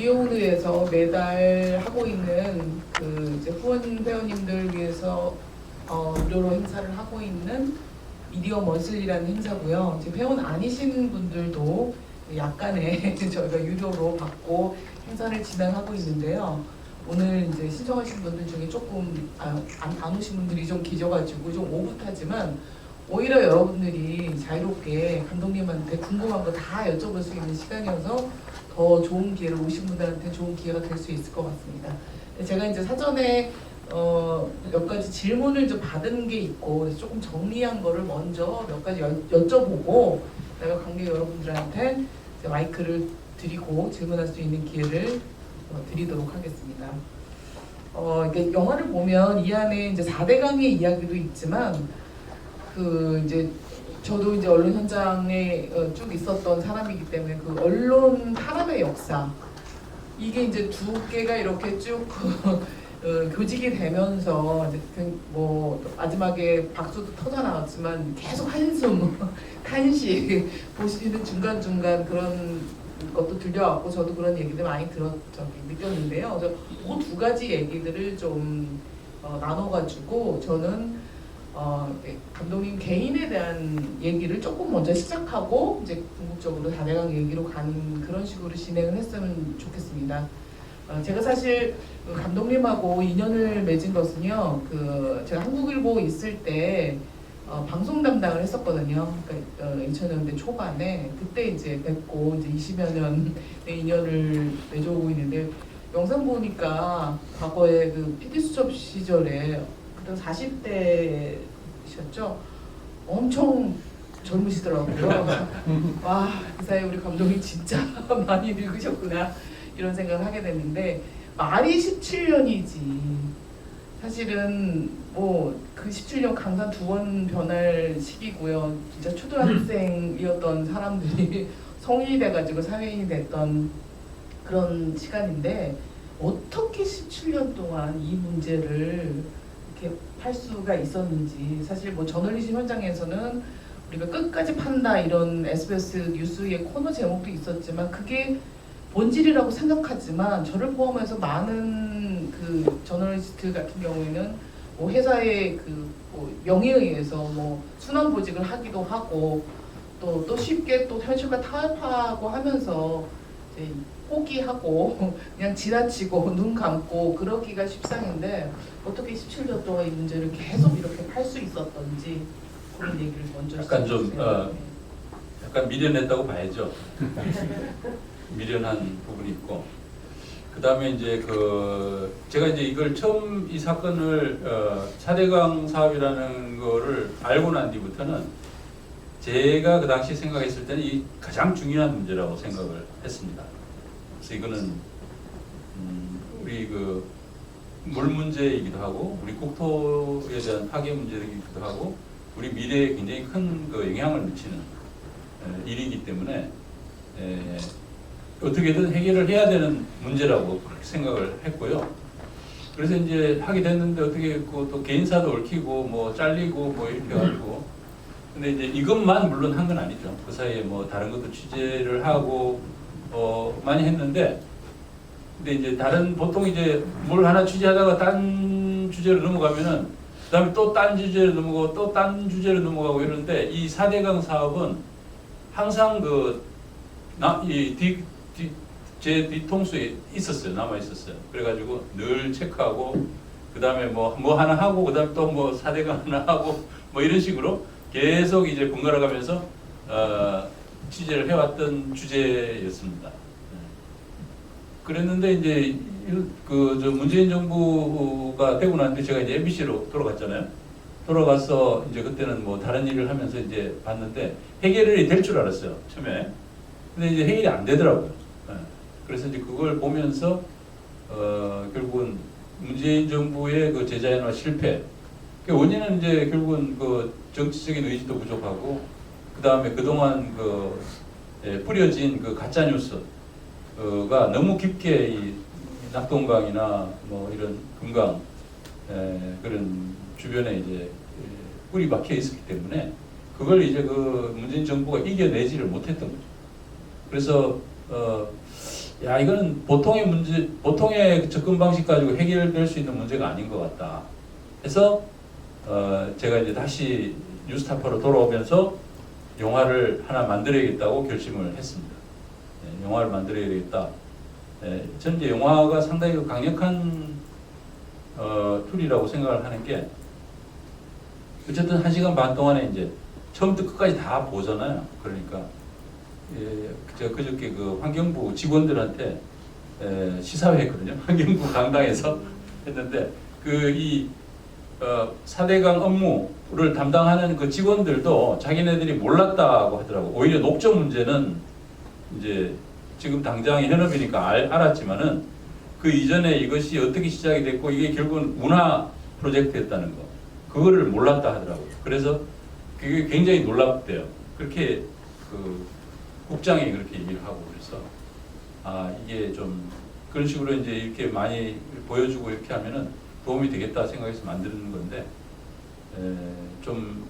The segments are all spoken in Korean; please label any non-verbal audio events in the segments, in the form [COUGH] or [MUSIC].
미디어오드에서 매달 하고 있는 그 이제 후원 회원님들 위해서 어, 무료로 행사를 하고 있는 미디어 머슬이라는 행사고요. 이제 회원 아니신 분들도 약간의 [LAUGHS] 저희가 유료로 받고 행사를 진행하고 있는데요. 오늘 이제 신청하신 분들 중에 조금 아, 안, 안 오신 분들이 좀 계셔가지고 좀 오붓하지만 오히려 여러분들이 자유롭게 감독님한테 궁금한 거 다 여쭤볼 수 있는 시간이어서 더 좋은 기회를 오신 분들한테 좋은 기회가 될 수 있을 것 같습니다. 제가 이제 사전에 어, 몇 가지 질문을 좀 받은 게 있고 조금 정리한 거를 먼저 몇 가지 여, 여쭤보고 내가 관객 여러분들한테 마이크를 드리고 질문할 수 있는 기회를 어, 드리도록 하겠습니다. 어, 이게 영화를 보면 이 안에 이제 4대 강의 이야기도 있지만 그 이제 저도 이제 언론 현장에 어, 쭉 있었던 사람이기 때문에 그 언론 탄압의 역사 이게 이제 두 개가 이렇게 쭉 [LAUGHS] 어, 교직이 되면서 이제 그뭐 마지막에 박수도 터져 나왔지만 계속 한숨, [LAUGHS] 간식 보시는 중간 중간 그런 것도 들려왔고 저도 그런 얘기들 많이 들었 저기 느꼈는데요. 그래서 그 두 가지 얘기들을 좀 어, 나눠가지고 저는 어, 네, 감독님 개인에 대한 얘기를 조금 먼저 시작하고 이제 궁극적으로 다대강 얘기로 가는 그런 식으로 진행을 했으면 좋겠습니다. 어, 제가 사실 그 감독님하고 인연을 맺은 것은요, 그 제가 한국일보 있을 때 어, 방송 담당을 했었거든요. 그러니까 어, 2000년대 초반에 그때 이제 뵙고 이제 20여 년의 인연을 맺어오고 있는데 영상 보니까 과거에 그 PD 수첩 시절에 그때 40대 셨죠? 엄청 젊으시더라고요. [LAUGHS] 와, 그 사이에 우리 감독님 진짜 [LAUGHS] 많이 늙으셨구나 이런 생각을 하게 됐는데 말이 17년이지. 사실은 뭐 그 17년 강산 두번 변할 시기고요. 진짜 초등학생이었던 [LAUGHS] 사람들이 성인이 돼가지고 사회인이 됐던 그런 시간인데 어떻게 17년 동안 이 문제를 이렇게 팔 수가 있었는지. 사실 뭐 저널리즘 현장에서는 우리가 끝까지 판다 이런 SBS 뉴스의 코너 제목도 있었지만 그게 본질이라고 생각하지만 저를 포함해서 많은 그 저널리스트 같은 경우에는 뭐 회사의 그 뭐 명예에 의해서 뭐 순환 보직을 하기도 하고 또 또 쉽게 또 현실과 타협하고 하면서 이제 포기하고 [LAUGHS] 그냥 지나치고 눈 감고 그러기가 십상인데 어떻게 17년 동안 이 문제를 계속 이렇게 팔 수 있었던지 그런 얘기를 먼저 약간 좀. 어, 약간 미련했다고 봐야죠. [LAUGHS] 미련한 부분이 있고 그 다음에 이제 그 제가 이제 이걸 처음 이 사건을 어, 4대강 사업이라는 거를 알고 난 뒤부터는 제가 그 당시 생각했을 때는 이 가장 중요한 문제라고 생각을 했습니다. 그래서 이거는 음, 우리 그 물 문제이기도 하고 우리 국토에 대한 파괴 문제이기도 하고 우리 미래에 굉장히 큰 그 영향을 미치는 에, 일이기 때문에 에, 어떻게든 해결을 해야 되는 문제라고 그렇게 생각을 했고요. 그래서 이제 하게 됐는데 어떻게 또 개인사도 얽히고 뭐 잘리고 뭐 이렇게 가지고 근데 이제 이것만 물론 한 건 아니죠. 그 사이에 뭐 다른 것도 취재를 하고 어 많이 했는데 근데 이제 다른 보통 이제 뭘 하나 취재하다가 딴 주제로 넘어가면은 그다음에 또 딴 주제로 넘어가고 또 딴 주제로 넘어가고 이러는데 이 4대강 사업은 항상 그나이뒤제 뒤통수에 있었어요. 남아 있었어요. 그래가지고 늘 체크하고 그다음에 뭐뭐 하나 하고 그다음에 또뭐 4대강 하나 하고 뭐 이런 식으로 계속 이제 번갈아 가면서 어, 취재를 해왔던 주제였습니다. 네. 그랬는데 이제 그저 문재인 정부가 되고 난 뒤에 제가 이제 MBC로 돌아갔잖아요. 돌아가서 이제 그때는 뭐 다른 일을 하면서 이제 봤는데 해결이 될 줄 알았어요 처음에. 근데 이제 해결이 안 되더라고요. 네. 그래서 이제 그걸 보면서 어 결국은 문재인 정부의 그 제자연화 실패. 그 원인은 이제 결국은 그 정치적인 의지도 부족하고 그 다음에 그동안 그 예, 뿌려진 그 가짜 뉴스가 너무 깊게 이 낙동강이나 뭐 이런 금강 에, 그런 주변에 이제 예, 뿌리 박혀 있었기 때문에 그걸 이제 그 문재인 정부가 이겨내지를 못했던 거죠. 그래서 어, 야 이거는 보통의 문제, 보통의 접근 방식 가지고 해결될 수 있는 문제가 아닌 것 같다. 해서 어, 제가 이제 다시 뉴스타파로 돌아오면서 영화를 하나 만들어야겠다고 결심을 했습니다. 예, 영화를 만들어야 되겠다. 예, 전 이제 영화가 상당히 그 강력한 어, 툴이라고 생각을 하는 게 어쨌든 한 시간 반 동안에 이제 처음부터 끝까지 다 보잖아요. 그러니까 예, 제가 그저께 그 환경부 직원들한테 에, 시사회 했거든요. [LAUGHS] 환경부 강당에서 했는데 그이 어, 4대강 업무 를 담당하는 그 직원들도 자기네들이 몰랐다고 하더라고. 오히려 녹조 문제는 이제 지금 당장 현업이니까 알, 알았지만은 그 이전에 이것이 어떻게 시작이 됐고 이게 결국은 운하 프로젝트였다는 거. 그거를 몰랐다 하더라고요. 그래서 그게 굉장히 놀랍대요. 그렇게 그 국장이 그렇게 얘기를 하고 그래서 아 이게 좀 그런 식으로 이제 이렇게 많이 보여주고 이렇게 하면은 도움이 되겠다 생각해서 만드는 건데 에, 좀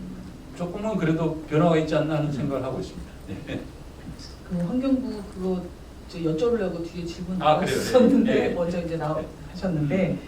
조금은 그래도 변화가 있지 않나 하는 생각을 하고 있습니다. 네. 그 환경부 그거 저 여쭤보려고 뒤에 질문 아? 나왔었는데 네. 네. 먼저 이제 나 네. 하셨는데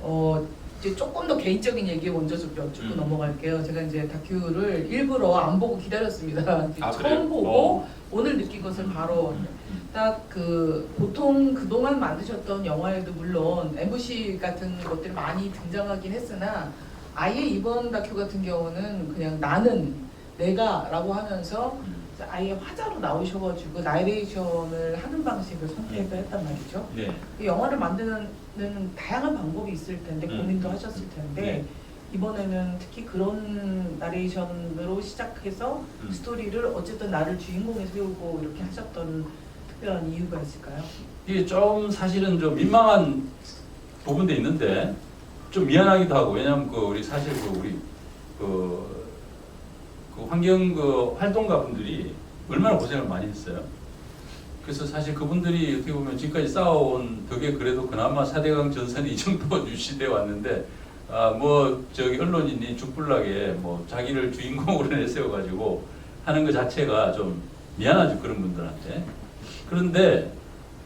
어 이제 조금 더 개인적인 얘기 먼저 좀 여쭙고 음. 넘어갈게요. 제가 이제 다큐를 일부러 안 보고 기다렸습니다. 아, [LAUGHS] 처음 그래요? 보고 어. 오늘 느낀 것을 바로 음. 딱그 보통 그동안 만드셨던 영화에도 물론 MBC 같은 것들이 많이 등장하긴 했으나 아예 이번 다큐 같은 경우는 그냥 나는 내가라고 하면서 음. 아예 화자로 나오셔가지고 나레이션을 하는 방식을 선택을 했단 말이죠. 네. 이 영화를 만드는 다양한 방법이 있을 텐데 음. 고민도 하셨을 텐데 네. 이번에는 특히 그런 나레이션으로 시작해서 음. 스토리를 어쨌든 나를 주인공에 세우고 이렇게 하셨던 특별한 이유가 있을까요? 이게 좀 사실은 좀 민망한 부분도 있는데 좀 미안하기도 하고 왜냐하면 그 우리 사실 그 우리 그, 그 환경 그 활동가 분들이 얼마나 고생을 많이 했어요. 그래서 사실 그분들이 어떻게 보면 지금까지 쌓아온 덕에 그래도 그나마 4대강 전선이 이 정도 [LAUGHS] 유지돼 왔는데 아 뭐 저기 언론인이 죽불나게 뭐 자기를 주인공으로 [LAUGHS] 내세워가지고 하는 것 자체가 좀 미안하죠 그런 분들한테. 그런데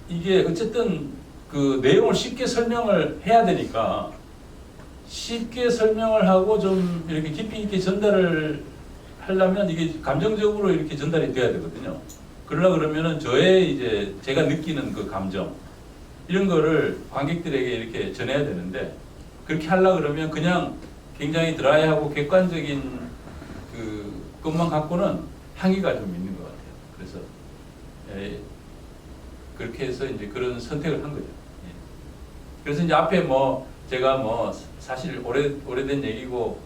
이게 어쨌든 그 내용을 쉽게 설명을 해야 되니까 쉽게 설명을 하고 좀 이렇게 깊이 있게 전달을 하려면 이게 감정적으로 이렇게 전달이 돼야 되거든요. 그러려 그러면은 저의 이제 제가 느끼는 그 감정 이런 거를 관객들에게 이렇게 전해야 되는데 그렇게 하려 그러면 그냥 굉장히 드라이하고 객관적인 그 것만 갖고는 한계가 좀 있는 것 같아요. 그래서 에, 그렇게 해서 이제 그런 선택을 한 거죠. 예. 그래서 이제 앞에 뭐 제가 뭐 사실 오래 오래된 얘기고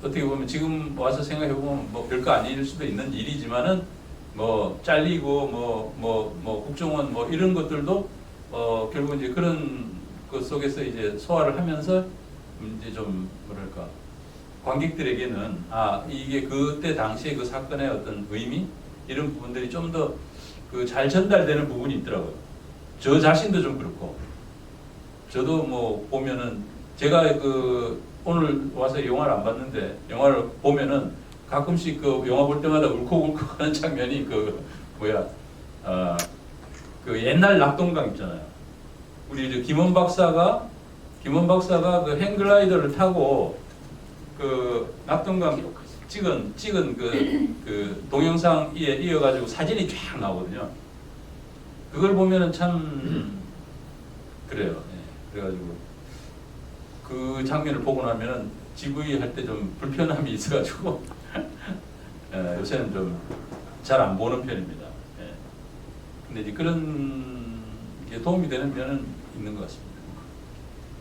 어떻게 보면 지금 와서 생각해 보면 뭐 별거 아닐 수도 있는 일이지만은 뭐 잘리고 뭐뭐 뭐 국정원 뭐 이런 것들도 어 결국 이제 그런 것 속에서 이제 소화를 하면서 이제 좀 뭐랄까 관객들에게는 아 이게 그때 당시에 그 사건의 어떤 의미 이런 부분들이 좀 더 그 잘 전달되는 부분이 있더라고요. 저 자신도 좀 그렇고 저도 뭐 보면은 제가 그 오늘 와서 영화를 안 봤는데 영화를 보면은 가끔씩 그 영화 볼 때마다 울컥울컥하는 장면이 그 뭐야 아그 옛날 낙동강 있잖아요. 우리 이제 김원 박사가 김원 박사가 그 행글라이더를 타고 그 낙동강 찍은 찍은 그, 그 동영상에 이어가지고 사진이 쫙 나오거든요. 그걸 보면은 참 그래요. 예, 그래가지고 그 장면을 보고 나면은 GV 할 때 좀 불편함이 [LAUGHS] 있어가지고 예, 요새는 좀 잘 안 보는 편입니다. 예. 근데 이제 그런 게 도움이 되는 면은 있는 것 같습니다.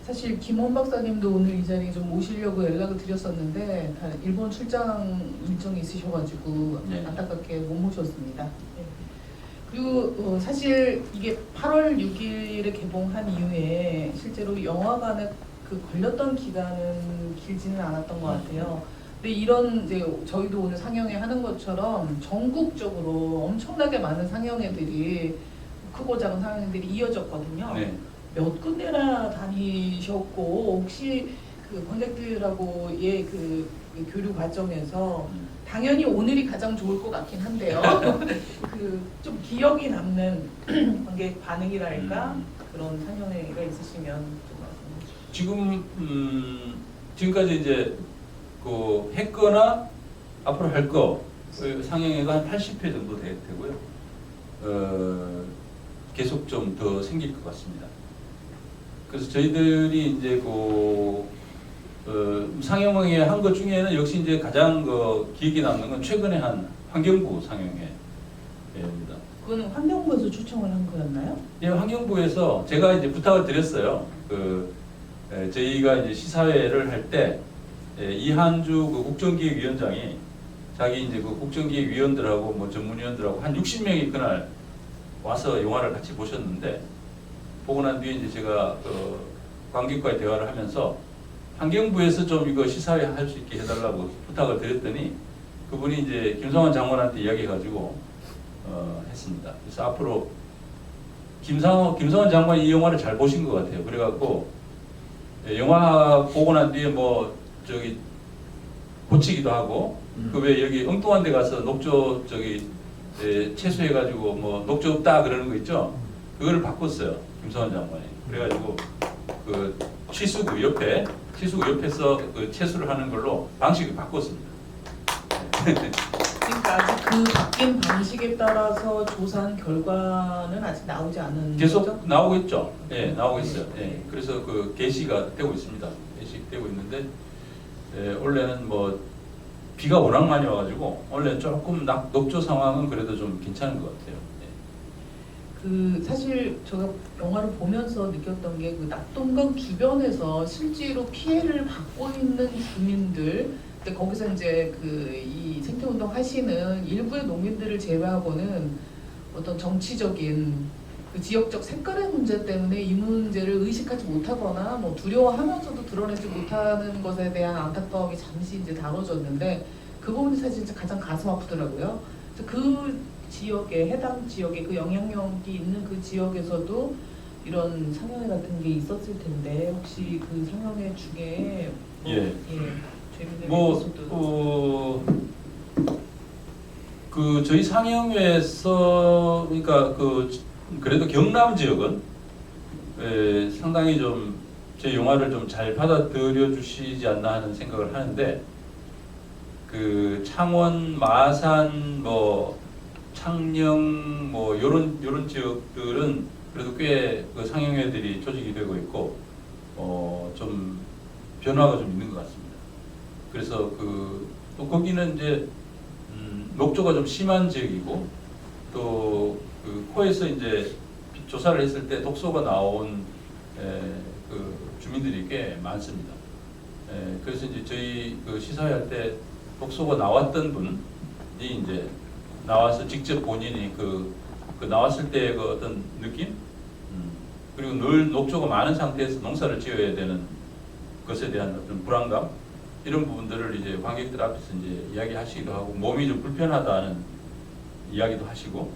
사실 김원 박사님도 오늘 이 자리에 좀 오시려고 연락을 드렸었는데 다 일본 출장 일정이 있으셔가지고 네. 안타깝게 못 모셨습니다. 네. 그리고 어, 사실 이게 8월 6일에 개봉한 이후에 실제로 영화관에 그 걸렸던 기간은 길지는 않았던 것 같아요. 근데 이런 이제 저희도 오늘 상영회 하는 것처럼 전국적으로 엄청나게 많은 상영회들이 크고 작은 상영회들이 이어졌거든요. 네. 몇 군데나 다니셨고 혹시 그 관객들하고의 그, 그 교류 과정에서 음. 당연히 오늘이 가장 좋을 것 같긴 한데요. [LAUGHS] 그 좀 기억이 남는 [CLEARS THROAT] 관객 반응이랄까 음. 그런 상영회가 있으시면 좀 말씀해 주시죠. 지금 음, 지금까지 이제 그 했거나 앞으로 할 거 상영회가 한 80회 정도 되, 되고요. 어, 계속 좀 더 생길 것 같습니다. 그래서 저희들이 이제 그 어, 상영회 한 것 중에는 역시 이제 가장 그 기억에 남는 건 최근에 한 환경부 상영회입니다. 그거는 환경부에서 초청을 한 거였나요? 예, 환경부에서 제가 이제 부탁을 드렸어요. 그 에, 저희가 이제 시사회를 할 때 이한주 그 국정기획위원장이 자기 이제 그 국정기획위원들하고 뭐 전문위원들하고 한 60명이 그날 와서 영화를 같이 보셨는데 보고 난 뒤에 이제 제가 그 관객과의 대화를 하면서 환경부에서 좀 이거 시사회 할 수 있게 해달라고 부탁을 드렸더니 그분이 이제 김성환 장관한테 이야기해가지고 어, 했습니다. 그래서 앞으로 김상 김성환 장관이 이 영화를 잘 보신 것 같아요. 그래갖고 예, 영화 보고 난 뒤에 뭐 저기 고치기도 하고 음. 그왜 여기 엉뚱한 데 가서 녹조 저기 예, 채수해가지고 뭐 녹조 없다 그러는 거 있죠. 그거를 바꿨어요. 김성환 장관이. 그래가지고 그 취수구 옆에 취수구 옆에서 그 채수를 하는 걸로 방식을 바꿨습니다. 그러니까 아직 그 바뀐 방식에 따라서 조사한 결과는 아직 나오지 않은 계속 거죠? 나오고 있죠. 예, 나오고 있어요. 예, 그래서 그 게시가 되고 있습니다. 게시되고 있는데 예, 원래는 뭐 비가 워낙 많이 와가지고 원래 조금 낙, 녹조 상황은 그래도 좀 괜찮은 것 같아요. 예. 그 사실 제가 영화를 보면서 느꼈던 게 그 낙동강 주변에서 실제로 피해를 받고 있는 주민들 근데 거기서 이제 그 이 생태운동 하시는 일부의 농민들을 제외하고는 어떤 정치적인 그 지역적 색깔의 문제 때문에 이 문제를 의식하지 못하거나 뭐 두려워하면서도 드러내지 못하는 것에 대한 안타까움이 잠시 이제 다뤄졌는데 그 부분이 사실 이제 가장 가슴 아프더라고요. 그 지역에 해당 지역에 그 영향력이 있는 그 지역에서도 이런 상영회 같은 게 있었을 텐데 혹시 그 상영회 중에 뭐, 예. 예 재밌는 뭐, 어, 그 저희 상영회에서 그러니까 그 그래도 경남 지역은 에, 상당히 좀 제 영화를 좀 잘 받아들여 주시지 않나 하는 생각을 하는데 그 창원, 마산, 뭐 창녕, 뭐 요런 요런 지역들은 그래도 꽤 그 상영회들이 조직이 되고 있고 어 좀 변화가 좀 있는 것 같습니다. 그래서 그 또 거기는 이제 음, 녹조가 좀 심한 지역이고 또 그 코에서 이제 조사를 했을 때 독소가 나온 에, 그 주민들이 꽤 많습니다. 에, 그래서 이제 저희 그 시사회 할 때 독소가 나왔던 분이 이제 나와서 직접 본인이 그, 그 나왔을 때그 어떤 느낌? 음, 그리고 늘 녹조가 많은 상태에서 농사를 지어야 되는 것에 대한 어떤 불안감? 이런 부분들을 이제 관객들 앞에서 이제 이야기하시기도 하고 몸이 좀 불편하다는 이야기도 하시고.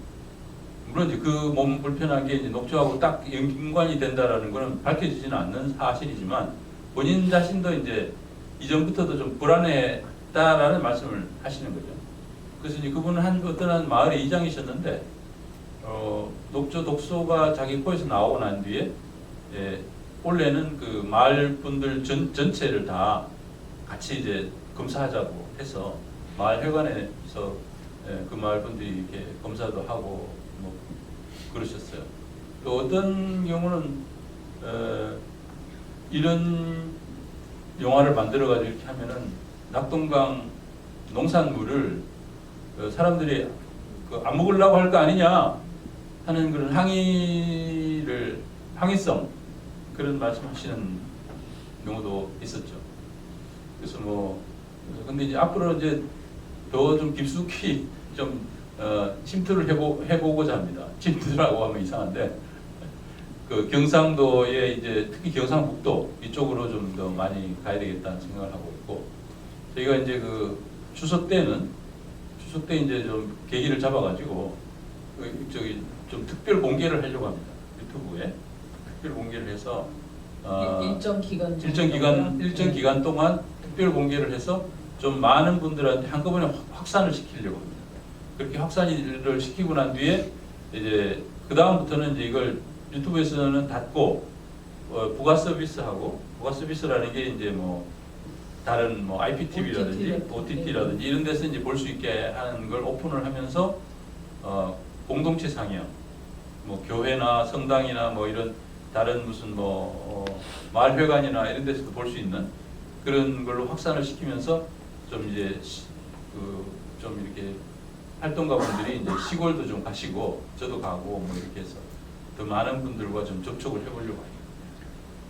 물론 이제 그 몸 불편한 게 이제 녹조하고 딱 연관이 된다라는 거는 밝혀지지는 않는 사실이지만 본인 자신도 이제 이전부터도 좀 불안했다라는 말씀을 하시는 거죠. 그래서 이제 그분은 한 어떤 한 마을의 이장이셨는데 어, 녹조 독소가 자기 코에서 나오고 난 뒤에 예, 원래는 그 마을 분들 전, 전체를 다 같이 이제 검사하자고 해서 마을 회관에서 예, 그 마을 분들이 이렇게 검사도 하고 뭐 그러셨어요. 또 어떤 경우는 어, 이런 영화를 만들어 가지고 이렇게 하면은 낙동강 농산물을 그 사람들이 그 안 먹으려고 할 거 아니냐 하는 그런 항의를 항의성 그런 말씀하시는 경우도 있었죠. 그래서 뭐 근데 이제 앞으로 이제 더 좀 깊숙이 좀 어, 침투를 해보, 해보고자 합니다. [LAUGHS] 침투라고 하면 이상한데 그 경상도에 이제 특히 경상북도 이쪽으로 좀 더 많이 가야 되겠다는 생각을 하고 있고 저희가 이제 그 추석 때는 추석 때 이제 좀 계기를 잡아가지고 그 저기 좀 특별 공개를 하려고 합니다. 유튜브에 특별 공개를 해서 어, 일정 기간 일정 기간 정도고요. 일정 네. 기간 동안 특별 공개를 해서 좀 많은 분들한테 한꺼번에 확- 확산을 시키려고 합니다. 그렇게 확산을 시키고 난 뒤에 이제 그 다음부터는 이제 이걸 유튜브에서는 닫고 어, 부가 서비스하고 부가 서비스라는 게 이제 뭐 다른 뭐 IPTV라든지 OTT OTT라든지 이런 데서 이제 볼 수 있게 하는 걸 오픈을 하면서 어, 공동체 상영 뭐 교회나 성당이나 뭐 이런 다른 무슨 뭐 어, 마을회관이나 이런 데서도 볼 수 있는 그런 걸로 확산을 시키면서 좀 이제 그 좀 이렇게 활동가 분들이 이제 시골도 좀 가시고 저도 가고 뭐 이렇게 해서 더 많은 분들과 좀 접촉을 해보려고 해요.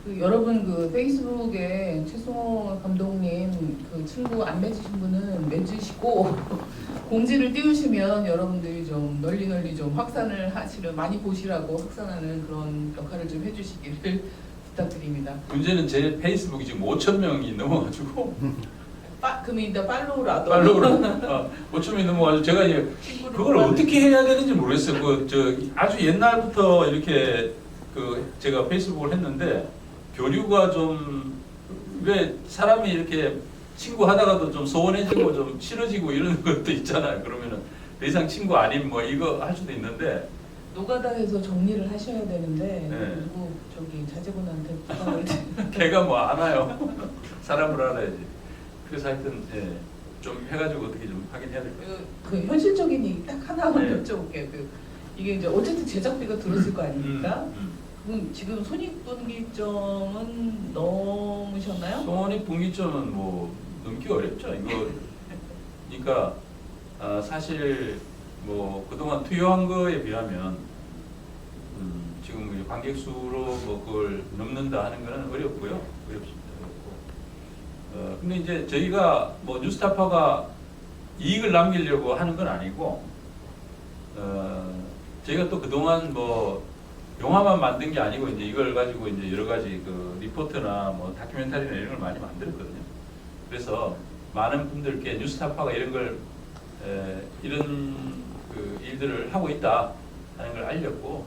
그 여러분 그 페이스북에 최승호 감독님 그 친구 안 맺으신 분은 맺으시고 [LAUGHS] 공지를 띄우시면 여러분들이 좀 널리 널리 좀 확산을 하시려 많이 보시라고 확산하는 그런 역할을 좀 해주시기를 [LAUGHS] 부탁드립니다. 문제는 제 페이스북이 지금 5천 명이 넘어가지고 [LAUGHS] 빠, 그러면 일단 팔로우라도 팔로우로 어, 5천 명이 넘어가지고 제가 이제 그걸 어떻게 해야 되는지 모르겠어요. 그 저 아주 옛날부터 이렇게 그 제가 페이스북을 했는데 교류가 좀 왜 사람이 이렇게 친구 하다가도 좀 소원해지고 좀 싫어지고 이런 것도 있잖아요. 그러면은 더 이상 친구 아님 뭐 이거 할 수도 있는데 노가다에서 정리를 하셔야 되는데 네. 누구 저기 자제분한테 부탁을 [LAUGHS] 걔가 뭐 알아요. [LAUGHS] 사람을 알아야지. 그래서 하여튼 예, 좀 해가지고 어떻게 좀 하긴 해야 될 것 같아요. 그, 그 현실적인 얘기 딱 하나만 네. 여쭤볼게요. 그 이게 이제 어쨌든 제작비가 들었을 거 아닙니까? 음, 음. 그럼 지금 손익분기점은 넘으셨나요? 손익 분기점은 뭐 넘기 어렵죠. 이거 [LAUGHS] 그러니까 아, 사실 뭐 그동안 투여한 거에 비하면 음, 지금 이 관객 수로 뭐 그걸 넘는다 하는 거는 어렵고요. 어렵습니다. 어렵고. 어, 근데 이제 저희가 뭐 뉴스타파가 이익을 남기려고 하는 건 아니고 어, 저희가 또 그동안 뭐 영화만 만든 게 아니고 이제 이걸 가지고 이제 여러 가지 그 리포트나 뭐 다큐멘터리나 이런 걸 많이 만들었거든요. 그래서 많은 분들께 뉴스타파가 이런 걸 에, 이런 그 일들을 하고 있다 하는 걸 알렸고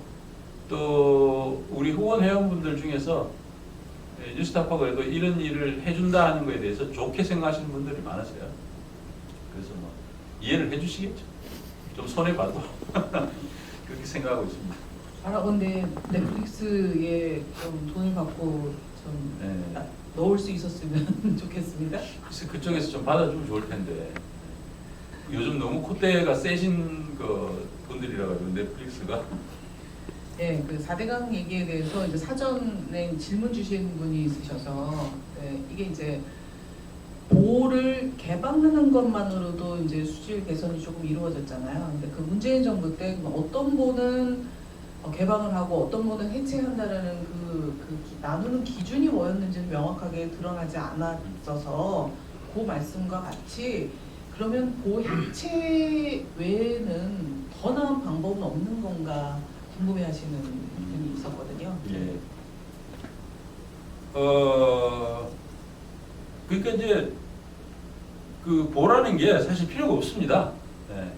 또 우리 후원 회원분들 중에서 에, 뉴스타파가 그래도 이런 일을 해준다 하는 거에 대해서 좋게 생각하시는 분들이 많으세요. 그래서 뭐 이해를 해주시겠죠. 좀 손해 봐도 [LAUGHS] 그렇게 생각하고 있습니다. 아 근데 넷플릭스에 좀 돈을 받고 좀 네. 나- 넣을 수 있었으면 [LAUGHS] 좋겠습니다. 글쎄 그쪽에서 좀 받아주면 좋을 텐데 요즘 너무 콧대가 세신 그 분들이라 가지고 넷플릭스가 네, 그 4대강 얘기에 대해서 이제 사전에 질문 주신 분이 있으셔서 네, 이게 이제 보호를 개방하는 것만으로도 이제 수질 개선이 조금 이루어졌잖아요. 근데 그 문재인 정부 때뭐 어떤 보는 어, 개방을 하고 어떤 보는 해체한다라는 그, 그 기- 나누는 기준이 뭐였는지는 명확하게 드러나지 않았어서 그 말씀과 같이 그러면 보호 해체 외에는 더 나은 방법은 없는 건가 궁금해하시는 분이 있었거든요. 예. 어 그러니까 이제 그 보라는 게 사실 필요가 없습니다. 예.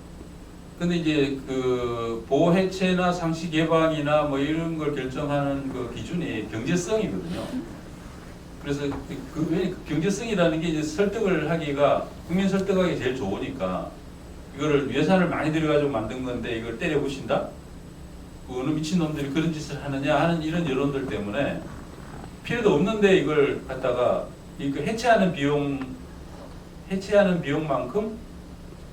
근데 이제 그 보호 해체나 상시 개방이나 뭐 이런 걸 결정하는 그 기준이 경제성이거든요. 그래서 그, 왜 경제성이라는 게 이제 설득을 하기가 국민 설득하기 제일 좋으니까 이거를 예산을 많이 들여가지고 만든 건데 이걸 때려 부신다? 그 어느 미친 놈들이 그런 짓을 하느냐 하는 이런 여론들 때문에 필요도 없는데 이걸 갖다가 이거 해체하는 비용 해체하는 비용만큼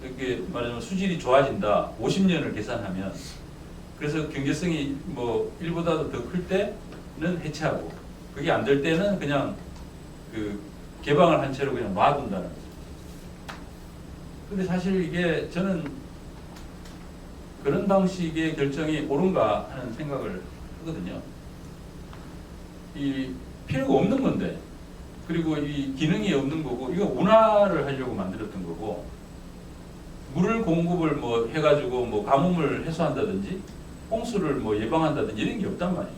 이렇게 말하자면 수질이 좋아진다. 50년을 계산하면 그래서 경제성이 뭐 일보다도 더 클 때는 해체하고 그게 안 될 때는 그냥 그 개방을 한 채로 그냥 놔둔다는 거죠. 근데 사실 이게 저는 그런 방식의 결정이 옳은가 하는 생각을 하거든요. 이 필요가 없는 건데 그리고 이 기능이 없는 거고 이거 운하를 하려고 만들었던 거고 물을 공급을 뭐 해가지고 뭐 가뭄을 해소한다든지 홍수를 뭐 예방한다든지 이런 게 없단 말이에요.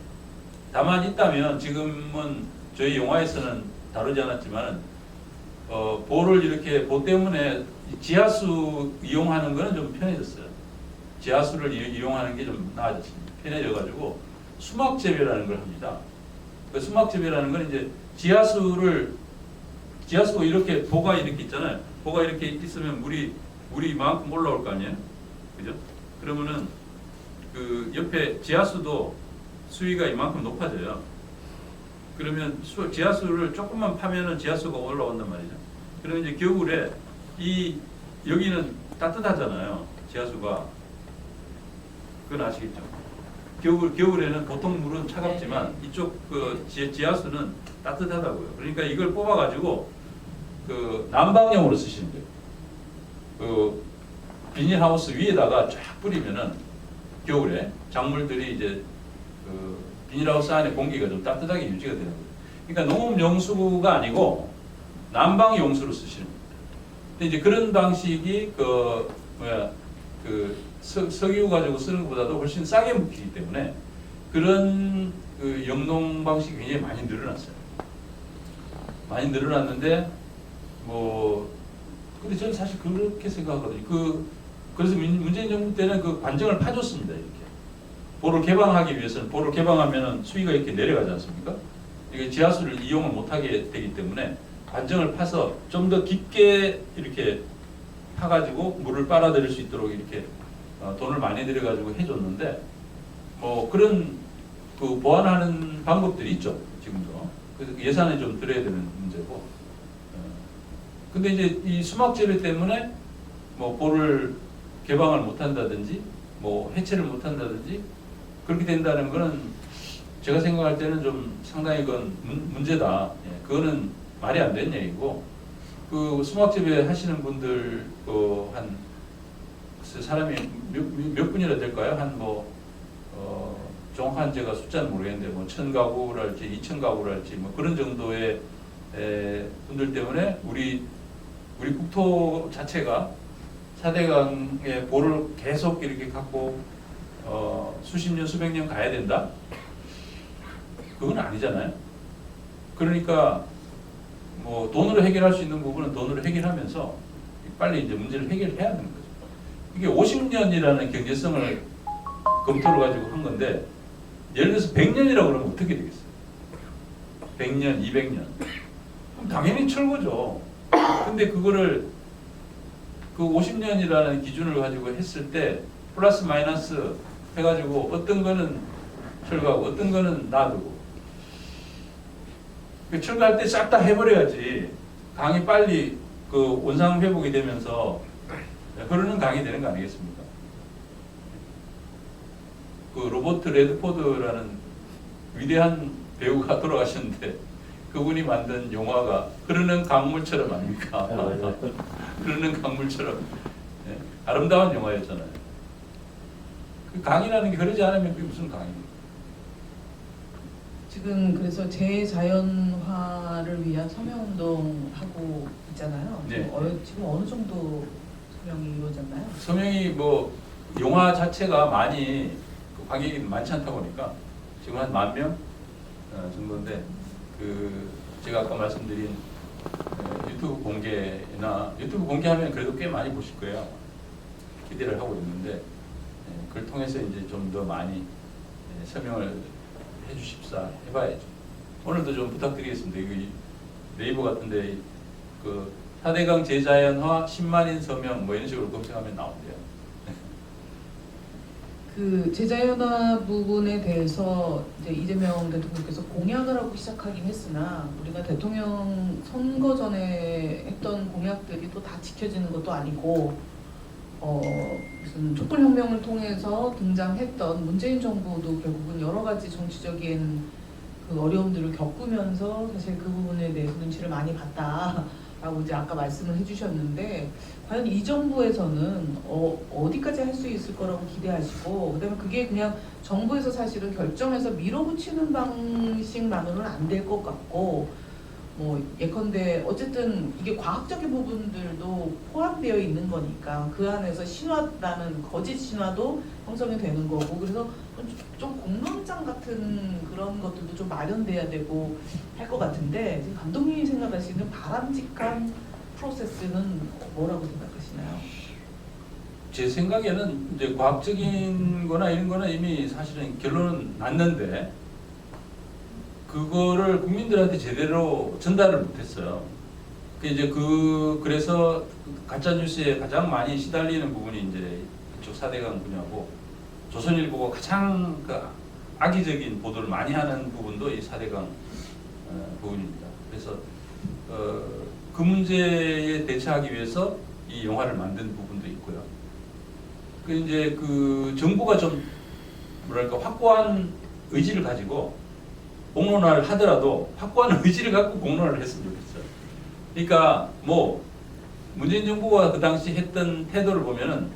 다만 있다면 지금은 저희 영화에서는 다루지 않았지만 어, 보를 이렇게 보 때문에 지하수 이용하는 거는 좀 편해졌어요. 지하수를 이- 이용하는 게 좀 나아졌습니다. 편해져가지고 수막 재배라는 걸 합니다. 그 수막집이라는 건 이제 지하수를 지하수가 이렇게 보가 이렇게 있잖아요. 보가 이렇게 있으면 물이 물이 이만큼 올라올 거 아니에요, 그죠? 그러면은 그 옆에 지하수도 수위가 이만큼 높아져요. 그러면 수, 지하수를 조금만 파면은 지하수가 올라온단 말이죠. 그러면 이제 겨울에 이 여기는 따뜻하잖아요. 지하수가 그건 아시겠죠? 겨울 겨울에는 보통 물은 차갑지만 이쪽 그 지, 지하수는 따뜻하다고요. 그러니까 이걸 뽑아 가지고 그 난방용으로 쓰시면 돼요. 그 비닐하우스 위에다가 쫙 뿌리면은 겨울에 작물들이 이제 그 비닐하우스 안에 공기가 좀 따뜻하게 유지가 되는 거예요. 그러니까 농업 용수가 아니고 난방 용수로 쓰시는. 근데 이제 그런 방식이 그 뭐야 그 석, 석유 가지고 쓰는 것보다도 훨씬 싸게 먹히기 때문에 그런 그 영농 방식이 굉장히 많이 늘어났어요. 많이 늘어났는데 뭐 근데 저는 사실 그렇게 생각하거든요. 그 그래서 민- 문재인 정부 때는 그 관정을 파줬습니다. 이렇게 보를 개방하기 위해서는 보를 개방하면은 수위가 이렇게 내려가지 않습니까? 이게 지하수를 이용을 못하게 되기 때문에 관정을 파서 좀 더 깊게 이렇게 파가지고 물을 빨아들일 수 있도록 이렇게 어, 돈을 많이 들여가지고 해줬는데 뭐 그런 그 보완하는 방법들이 있죠 지금도 그래서 예산에 좀 들어야 되는 문제고 어, 근데 이제 이 수막 재배 때문에 뭐 볼을 개방을 못 한다든지 뭐 해체를 못 한다든지 그렇게 된다는 거는 제가 생각할 때는 좀 상당히 그건 문, 문제다. 예, 그거는 말이 안 되는 얘기고 그 수막 재배 하시는 분들 그한 사람이 몇, 몇 분이나 될까요? 한뭐 어, 정확한 제가 숫자는 모르겠는데 뭐 천 가구랄지 이천 가구랄지 뭐 그런 정도의 에, 분들 때문에 우리 우리 국토 자체가 사대강의 보를 계속 이렇게 갖고 어, 수십 년 수백 년 가야 된다? 그건 아니잖아요. 그러니까 뭐 돈으로 해결할 수 있는 부분은 돈으로 해결하면서 빨리 이제 문제를 해결해야 하는 거죠. 이게 50년이라는 경제성을 검토를 가지고 한 건데 예를 들어서 100년이라고 그러면 어떻게 되겠어요? 100년, 200년. 당연히 철거죠. 근데 그거를 그 50년이라는 기준을 가지고 했을 때 플러스 마이너스 해가지고 어떤 거는 철거하고 어떤 거는 놔두고 그 철거할 때 싹 다 해버려야지 강이 빨리 그 원상 회복이 되면서 흐르는 강이 되는 거 아니겠습니까? 그 로버트 레드포드라는 위대한 배우가 [LAUGHS] 돌아가셨는데 그분이 만든 영화가 흐르는 강물처럼 아닙니까? [LAUGHS] 흐르는 강물처럼 예? 아름다운 영화였잖아요. 그 강이라는 게 흐르지 않으면 그게 무슨 강입니까? 지금 그래서 재자연화를 위한 서명운동 하고 있잖아요. 지금, 네. 어, 지금 어느 정도 서명이 이루어졌나요? 서명이 뭐 영화 자체가 많이 그 관객이 많지 않다 보니까 지금 한 만명 어, 정도인데 그 제가 아까 말씀드린 어, 유튜브 공개나 유튜브 공개하면 그래도 꽤 많이 보실 거예요. 기대를 하고 있는데 예, 그걸 통해서 이제 좀 더 많이 예, 서명을 해주십사 해봐야죠. 오늘도 좀 부탁드리겠습니다. 네이버 같은데 그 4대강 제자연화 10만인 서명 뭐 이런 식으로 검색하면 나온대요. 그 제자연화 부분에 대해서 이제 이재명 대통령께서 공약을 하고 시작하긴 했으나 우리가 대통령 선거 전에 했던 공약들이 또 다 지켜지는 것도 아니고 어 무슨 촛불혁명을 통해서 등장했던 문재인 정부도 결국은 여러 가지 정치적인 그 어려움들을 겪으면서 사실 그 부분에 대해서 눈치를 많이 봤다 라고 이제 아까 말씀을 해주셨는데 과연 이 정부에서는 어, 어디까지 할 수 있을 거라고 기대하시고 그다음에 그게 그냥 정부에서 사실은 결정해서 밀어붙이는 방식만으로는 안 될 것 같고 뭐 예컨대 어쨌든 이게 과학적인 부분들도 포함되어 있는 거니까 그 안에서 신화라는 거짓 신화도 형성이 되는 거고 그래서 좀, 좀 공론장 같은 그런 것들도 좀 마련돼야 되고 할 것 같은데 감독님이 생각하시는 바람직한 프로세스는 뭐라고 생각하시나요? 제 생각에는 이제 과학적인 거나 이런 거는 이미 사실은 결론은 났는데 그 그거를 국민들한테 제대로 전달을 못했어요. 그 이제 그 그래서 가짜 뉴스에 가장 많이 시달리는 부분이 이제 이쪽 사대강 분야고 조선일보가 가장 그 악의적인 보도를 많이 하는 부분도 이 사대강 어, 부분입니다. 그래서 어, 그 문제에 대처하기 위해서 이 영화를 만든 부분도 있고요. 그 이제 그 정부가 좀 뭐랄까 확고한 의지를 가지고 공론화를 하더라도 확고한 [LAUGHS] 의지를 갖고 공론화를 했으면 좋겠어요. 그러니까 뭐 문재인 정부가 그 당시 했던 태도를 보면은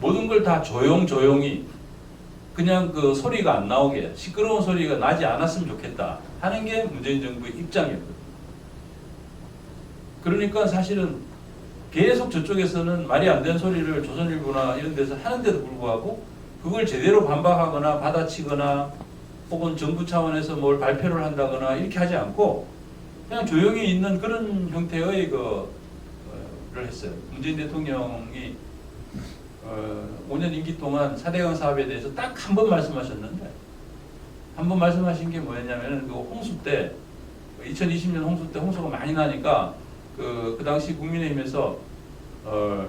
모든 걸 다 조용 조용히 그냥 그 소리가 안 나오게 시끄러운 소리가 나지 않았으면 좋겠다 하는 게 문재인 정부의 입장이었거든요. 그러니까 사실은 계속 저쪽에서는 말이 안 되는 소리를 조선일보나 이런 데서 하는데도 불구하고 그걸 제대로 반박하거나 받아치거나 혹은 정부 차원에서 뭘 발표를 한다거나 이렇게 하지 않고 그냥 조용히 있는 그런 형태의 그를 했어요. 문재인 대통령이 어, 5년 임기 동안 4대강 사업에 대해서 딱 한 번 말씀하셨는데 한 번 말씀하신 게 뭐였냐면은 그 홍수 때 2020년 홍수 때 홍수가 많이 나니까 그, 그 당시 국민의힘에서 어,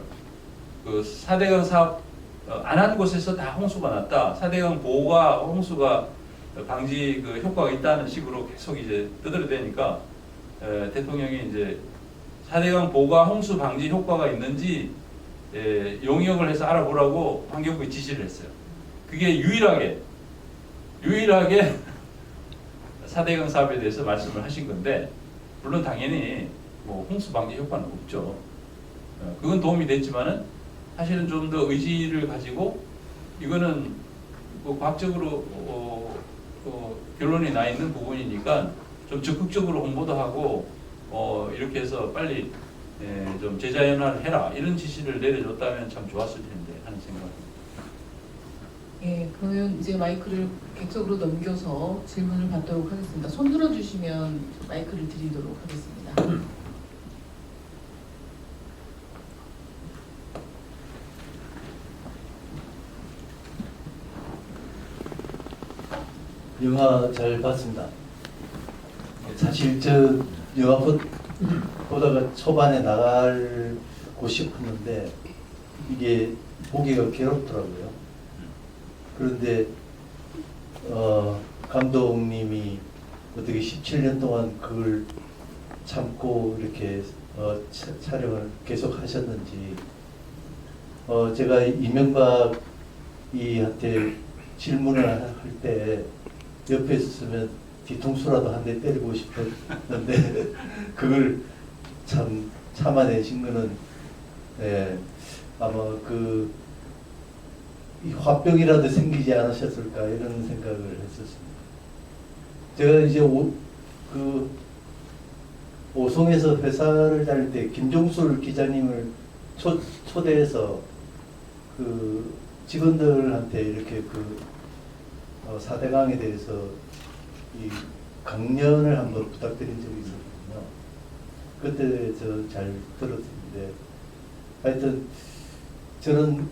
그 4대강 사업 어, 안한 곳에서 다 홍수가 났다. 4대강 보호가 홍수가 방지 그 효과가 있다는 식으로 계속 이제 떠들어대니까 에, 대통령이 이제 4대강 보호가 홍수 방지 효과가 있는지 에, 용역을 해서 알아보라고 환경부에 지시를 했어요. 그게 유일하게 유일하게 [LAUGHS] 4대강 사업에 대해서 말씀을 하신 건데 물론 당연히 뭐 홍수 방지 효과는 없죠. 어, 그건 도움이 됐지만은 사실은 좀 더 의지를 가지고 이거는 뭐 과학적으로 어, 어, 결론이 나 있는 부분이니까 좀 적극적으로 홍보도 하고 어, 이렇게 해서 빨리 예, 좀 제자연화를 해라 이런 지시를 내려줬다면 참 좋았을 텐데 하는 생각입니다. 예, 그러면 이제 마이크를 객석으로 넘겨서 질문을 받도록 하겠습니다. 손 들어주시면 마이크를 드리도록 하겠습니다. [CLEARS THROAT] 영화 잘 봤습니다. 사실 저 영화 보, 보다가 초반에 나가고 싶었는데 이게 보기가 괴롭더라고요. 그런데 어, 감독님이 어떻게 17년 동안 그걸 참고 이렇게 어, 차- 촬영을 계속 하셨는지 어, 제가 이명박 이한테 질문을 할 때 옆에 있으면 뒤통수라도 한 대 때리고 싶었는데 [LAUGHS] 그걸 참 참아내신 거는 예, 아마 그이 화병이라도 생기지 않으셨을까 이런 생각을 했었습니다. 제가 이제 오, 그 오송에서 회사를 다닐 때 김종술 기자님을 초, 초대해서 그 직원들한테 이렇게 그 어, 사대강에 대해서 이 강연을 한번 부탁드린 적이 있었거든요. 그때 저 잘 들었는데 하여튼 저는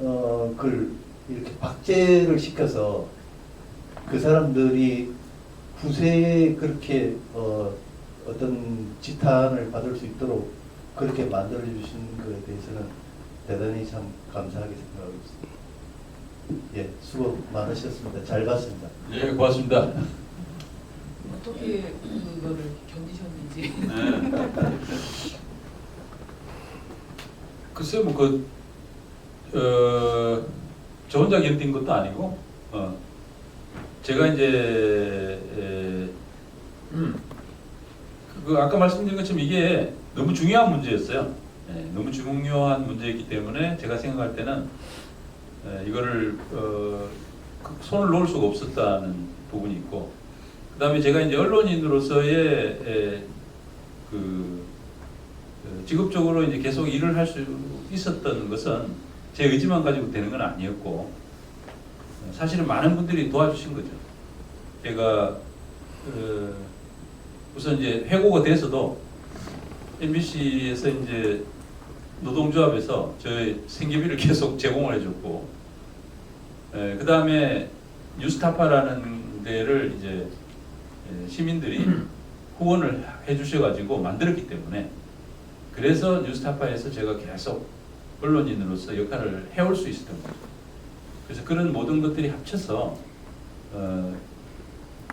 어, 그걸 이렇게 박제를 시켜서 그 사람들이 후세에 그렇게 어, 어떤 지탄을 받을 수 있도록 그렇게 만들어 주신 것에 대해서는 대단히 참 감사하게 생각하고 있습니다. 예, 수고 많으셨습니다. 잘 봤습니다. 예, 고맙습니다. 어떻게 그거를 견디셨는지. 네. 글쎄 뭐그 어, 저 혼자 견딘 것도 아니고 어, 제가 이제 에, 음, 그 아까 말씀드린 것처럼 이게 너무 중요한 문제였어요. 예, 너무 중요한 문제이기 때문에 제가 생각할 때는 에, 이거를 어, 그 손을 놓을 수가 없었다는 부분이 있고 그 다음에 제가 이제 언론인으로서의 에, 그 어, 직업적으로 이제 계속 일을 할 수 있었던 것은 제 의지만 가지고 되는 건 아니었고 어, 사실은 많은 분들이 도와주신 거죠. 제가 어, 우선 이제 회고가 돼서도 MBC에서 이제 노동조합에서 저의 생계비를 [LAUGHS] 계속 제공을 해줬고 그 다음에 뉴스타파라는 데를 이제 에, 시민들이 [CLEARS THROAT] 후원을 해주셔가지고 만들었기 때문에 그래서 뉴스타파에서 제가 계속 언론인으로서 역할을 해올 수 있었던 거죠. 그래서 그런 모든 것들이 합쳐서 어,